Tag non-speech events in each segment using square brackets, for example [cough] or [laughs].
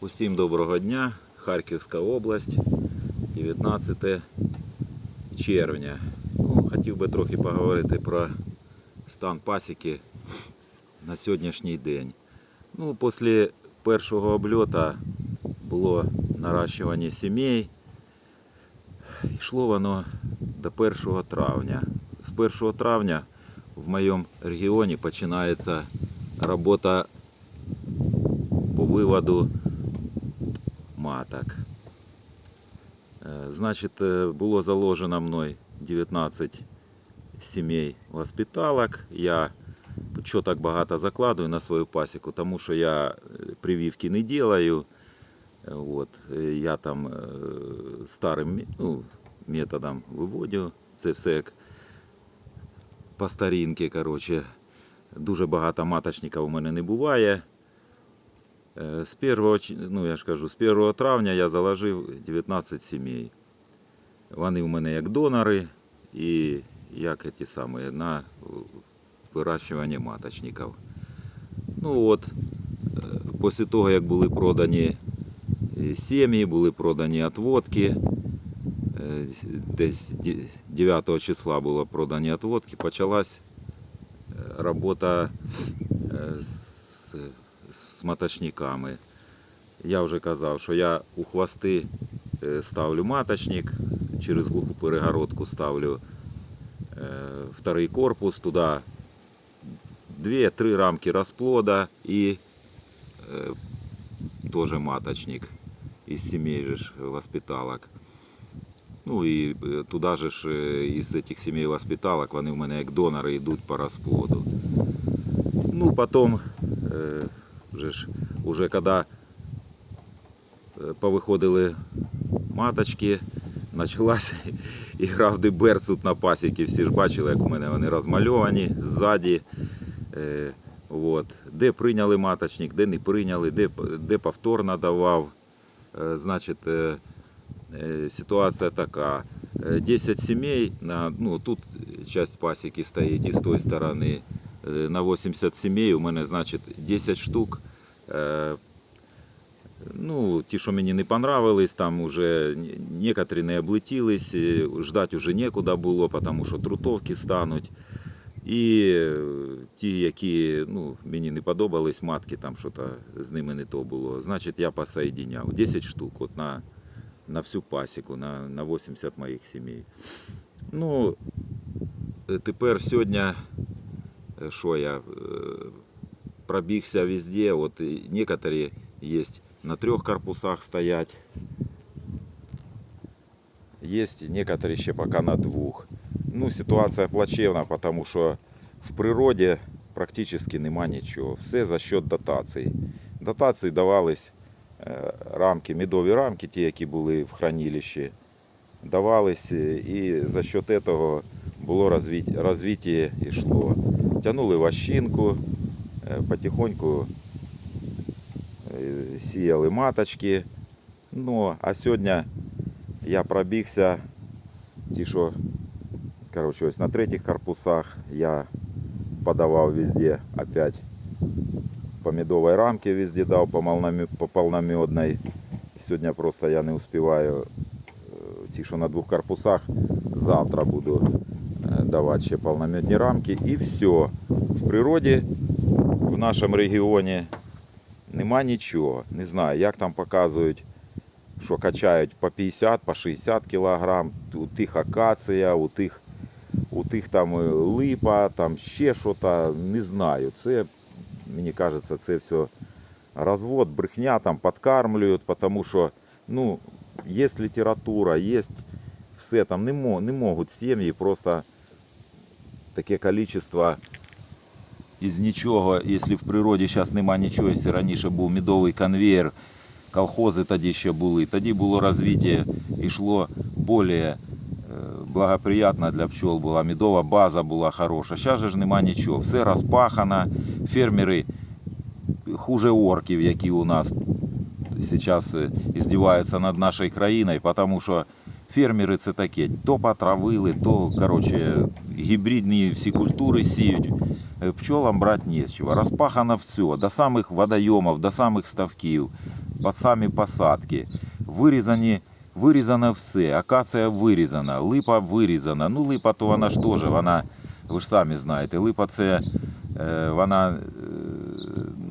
Усім доброго дня, Харківська область, 19 червня. Ну, хотів би трохи поговорити про стан пасіки на сьогоднішній день. Ну, після першого обльоту було наращування сімей. Йшло воно до 1 травня. З 1 травня в моєму регіоні починається робота по виводу маток. Е, Значить, е, було заложено мною 19 сімей воспиталок. Я що так багато закладую на свою пасіку, тому що я е, прививки не делаю. От, я там старим ну, методом виводю. Це все як по старінки, коротше. Дуже багато маточників у мене не буває. З 1, ну я ж кажу, з 1 травня я заложив 19 сімей. Вони в мене як донори і як ті самі на е, вирощування маточників. Ну от, е, після того, як були продані сім'ї, були продані отводки, десь 9 числа було продані отводки, почалась робота з маточниками. Я вже казав, що я у хвости е, ставлю маточник, через глуху перегородку ставлю е, второй корпус, туди 2-3 рамки розплода і е, теж маточник із сімей же воспиталок. Ну і туди же ж із цих сімей воспиталок вони в мене як донори йдуть по розплоду. Ну, потом, э, вже ж, уже коли е, повиходили маточки, почалася [laughs] ігра в деберц тут на пасіки. Всі ж бачили, як у мене вони розмальовані ззаді. Е, от. Де прийняли маточник, де не прийняли, де, де повторно давав. Е, значить, е, е, ситуація така. Е, 10 сімей, на, ну, тут часть пасіки стоїть і з тої сторони е, на 80 сімей у мене, значить, 10 штук. Е, Ну, ті, що мені не понравились, там уже некоторі не облетілись, ждати вже нікуди було, тому що трутовки стануть. І е, ті, які ну, мені не подобались, матки, там що з ними не то було. Значить, я посоєдиняв 10 штук от на, на всю пасіку, на, на 80 моїх сімей. Ну, е, тепер сьогодні, що я, пробігся везде, от і некоторі є на трьох корпусах стоять. Есть некоторые ще пока на двух. Ну, ситуація плачевна, тому що в природі практично нема нічого. Все за счет дотацій. Дотації давались е, рамки, медові рамки, ті, які були в хранилищі, давались, е, і за счет цього було розвит- розвиття йшло. Тянули ващинку, е, потихоньку е, сіяли маточки. Ну, а сьогодні я пробігся, ті, що коротше, ось на третіх корпусах я подавав везде опять по медовой рамке везде дав по, молноме- по полномедной. Сьогодні просто я не успіваю е, ті, що на двох корпусах, завтра буду е, давати ще полномедні рамки. І все. В природі в нашому регіоні нема нічого. Не знаю, як там показують, що качають по 50, по 60 кілограм. У тих акація, у тих, у тих там е, липа, там ще щось, не знаю. Це, мені кажеться, це все розвод, брехня, там подкармлюють, тому що ну, є література, є все там, не, мо- не можуть сім'ї просто таке количество із нічого, якщо в природі зараз нема нічого, якщо раніше був медовий конвейер, колхози тоді ще були, тоді було розвиття, йшло більш е, благоприятно для пчол була, медова база була хороша. Зараз же ж нема нічого, все розпахано, фермери хуже орків, які у нас зараз е, над нашою країною, тому що фермери це таке, то потравили, то короче, гібридні всі культури сіють. Е, Пчолам брати не з чого. Розпахано все, до самих водойомів, до самих ставків. під самі посадки. Вирізані, вирізано все, акація вирізана, липа вирізана. Ну, липа то вона ж теж, вона, ви ж самі знаєте, липа це вона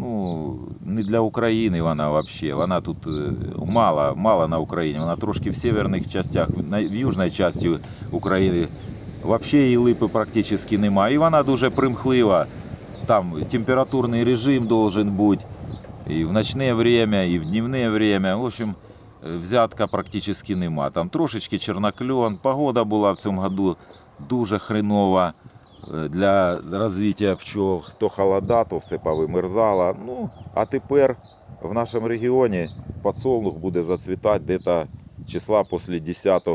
ну, не для України вона взагалі. Вона тут е, мало, мало на Україні. Вона трошки в северних частях, в южній частині України взагалі її липи практично немає. І вона дуже примхлива. Там температурний режим должен бути і в ночне время, і в дневне время. В общем, е, взятка практично нема. Там трошечки чернокльон. Погода була в цьому году дуже хренова е, для розвиття пчол. То холода, то все повимерзало. Ну, а тепер в нашому регіоні подсолнух буде зацвітати десь числа після 10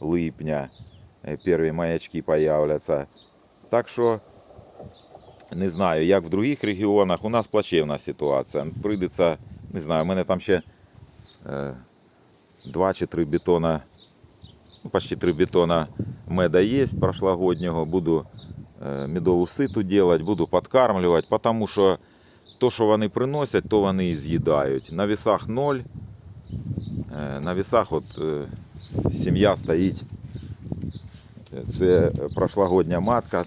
липня. Е, Перші маячки появляться. Так що не знаю, як в других регіонах. У нас плачевна ситуація. Прийдеться, не знаю, у мене там ще е, два чи три бетона, ну, почти три бетона меда є прошлогоднього. Буду е, медову ситу робити, буду підкармлювати, тому що то, що вони приносять, то вони і з'їдають. На весах ноль. На весах от, сім'я стоїть. Це прошлогодня матка,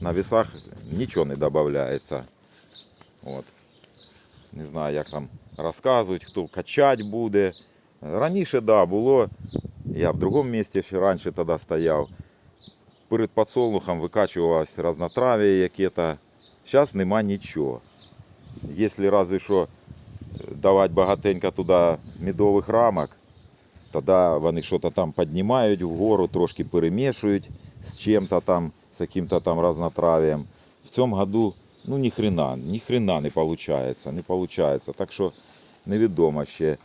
на весах нічого не додається. От. Не знаю, як там розказують, хто качати буде. Раніше, да, було. Я в другому місці ще раніше тоді стояв. Перед подсолнухом викачувалось разнотрав'я яке-то. Зараз нема нічого. Якщо разве що давати багатенько туди медових рамок, тоді вони щось там піднімають вгору, трошки перемішують з чим-то там, з яким-то там разнотрав'ям. В цьому году ну ні хрена, ні хрена не виходить, не виходить. Так що невідомо ще,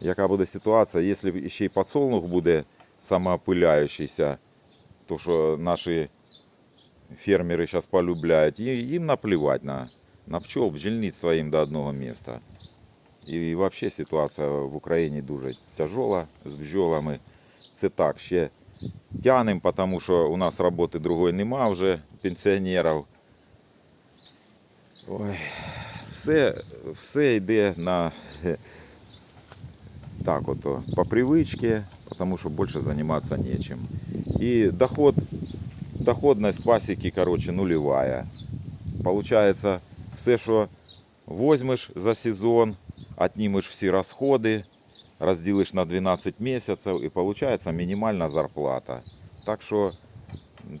яка буде ситуація. Якщо ще й подсолнух буде самоопиляючийся, то що наші фермери зараз полюбляють, їм наплівати на, на пчол, бджільництво їм до одного міста. І взагалі ситуація в Україні дуже тяжела з бджолами. Це так, ще тянемо, тому що у нас роботи другої нема вже пенсіонерів. Ой, все, все йде на [laughs] так ото, по привичці, тому що більше займатися нечим. І доход, доходність пасіки, короче, нулевая. Получается, все, що возьмеш за сезон, отнимешь всі розходи, розділиш на 12 місяців і получается мінімальна зарплата. Так що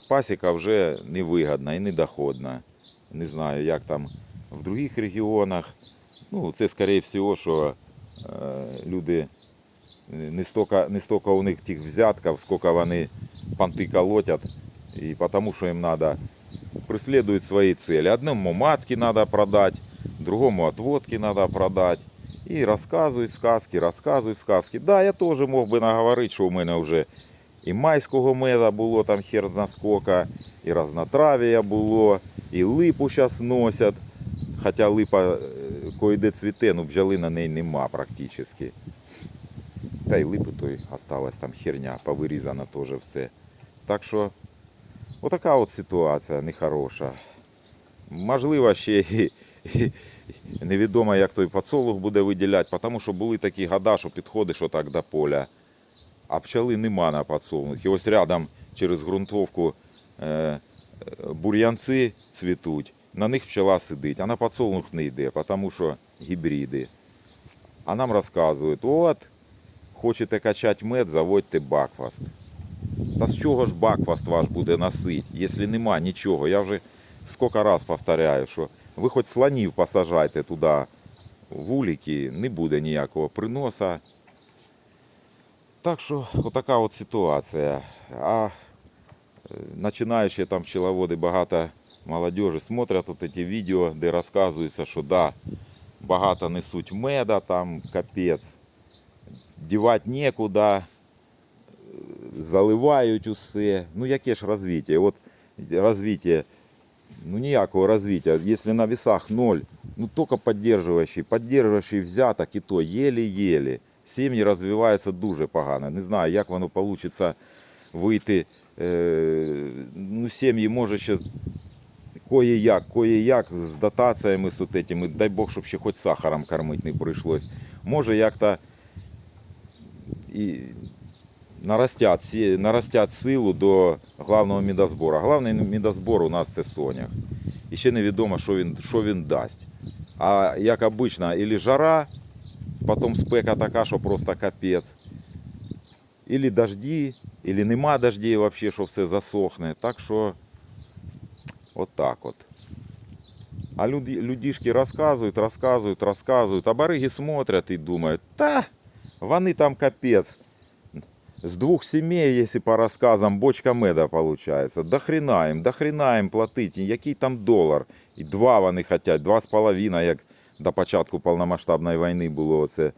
пасіка вже невигідна і недоходна. Не знаю, як там в других регіонах. Ну, це, скоріше всього, що е, люди не стільки, не стільки у них тих взятків, скільки вони понти колотять, і тому що їм треба преследуют свои цели. Одному матки надо продать, другому отводки надо продать. І розказують сказки, розказують сказки. Да, я теж мог би наговорити, що у мене вже і майського меда було там хер зна скока, і разнотрав'я було, і липу зараз носять. Хоча липа е, кое-де цвіте, ну бджоли на неї нема практично. Та й липи той осталась там херня, повирізана теж все. Так що Отака от ситуація нехороша. Можливо, ще і [laughs] невідомо, як той подсолнух буде виділяти, тому що були такі года, що підходиш отак до поля, а пчели нема на подсолнух. І ось рядом через ґрунтовку е, е, бур'янці цвітуть, на них пчела сидить, а на подсолнух не йде, тому що гібриди. А нам розказують, от, хочете качати мед, заводьте бакфаст. Та з чого ж бакфаст ваш буде носить, якщо нема нічого? Я вже скільки раз повторяю, що ви хоч слонів посажайте туди в уліки, не буде ніякого приноса. Так що отака от ситуація. А е, починаючи там пчеловоди багато молодежі смотрять от ці відео, де розказується, що да, багато несуть меда, там капець, дівати нікуди заливають усе. Ну яке ж розвиття? От розвиття, ну ніякого розвиття. Якщо на весах ноль, ну тільки підтримуючий, підтримуючий взяток і то єлі-єлі. Сім'ї розвиваються дуже погано. Не знаю, як воно вийде вийти. Е, ну, сім'ї може ще кое-як, кое-як з дотаціями з этими, дай Бог, щоб ще хоч сахаром кормити не прийшлось. Може, як-то і наростять, сі- наростять силу до главного мідозбору. Главний мідозбор у нас це сонях. І ще невідомо, що він, що він дасть. А як обично, ілі жара, потім спека така, що просто капець. Ілі дожді, ілі нема дождей взагалі, що все засохне. Так що от так от. А люди, людишки розказують, розказують, розказують, а бариги смотрять і думають, та вони там капець. З двох сімей, якщо по розказам, бочка меда виходить. До хрена їм, до хрена їм платити, який там долар. І два вони хочуть, два з половиною, як до початку повномасштабної війни було оце.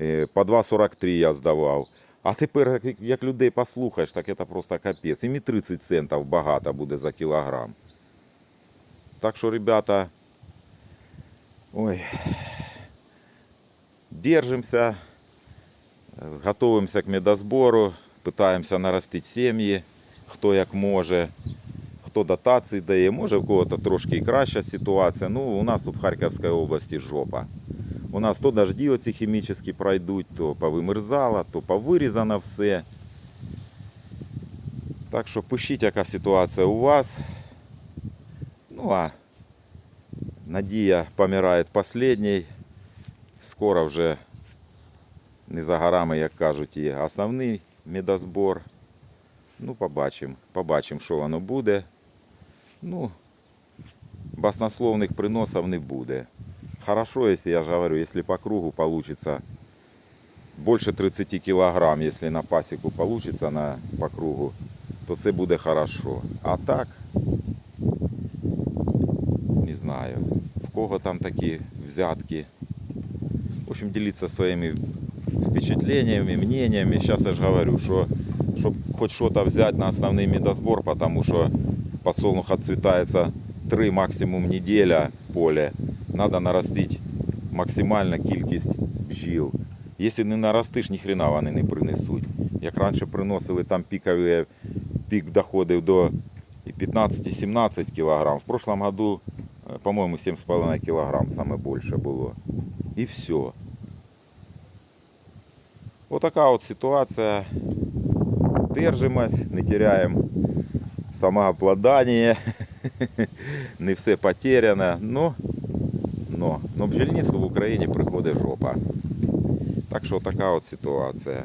Е, По 2,43 я здавав. А тепер, як- людей послухаєш, так це просто капець. І 30 центів багато буде за кілограм. Так що, ребята, ой, держимося, готуємося к медозбору, питаємося наростити сім'ї, хто як може, хто дотації дає, може в кого-то трошки і краща ситуація. Ну, у нас тут в Харківській області жопа. У нас то дожді оці хімічні пройдуть, то повимерзало, то повирізано все. Так що пишіть, яка ситуація у вас. Ну а Надія помирає последній. Скоро вже Не за горами, як кажуть, і основний медозбор. Ну, побачимо. Побачимо, що воно буде. Ну, баснословних приносів не буде. Хорошо, если я же говорю, если по кругу получится больше 30 килограмм, если на пасеку получится на, по кругу, то це буде хорошо. А так, не знаю, в кого там такі взятки. В общем, делиться своими впечатлениями, мнениями. Сейчас я же говорю, что чтобы хоть что-то взять на основной медосбор, потому что подсолнух отцветается 3 максимум неделя поле, надо наростити максимальна кількість бджіл. Якщо не наростиш, ні хрена вони не принесуть. Як раніше приносили там пікові, пік доходив до 15-17 кг. В прошлом году, е, по-моєму, 7,5 кг саме більше було. І все. Отака от ситуація. Держимось, не теряємо самообладання. [laughs] Не все потеряно. Но, но, но бджільництво в Україні приходить жопа. Так що така от ситуація.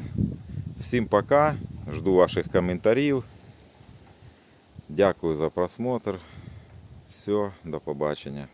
Всім пока. Жду ваших коментарів. Дякую за просмотр. Все, до побачення.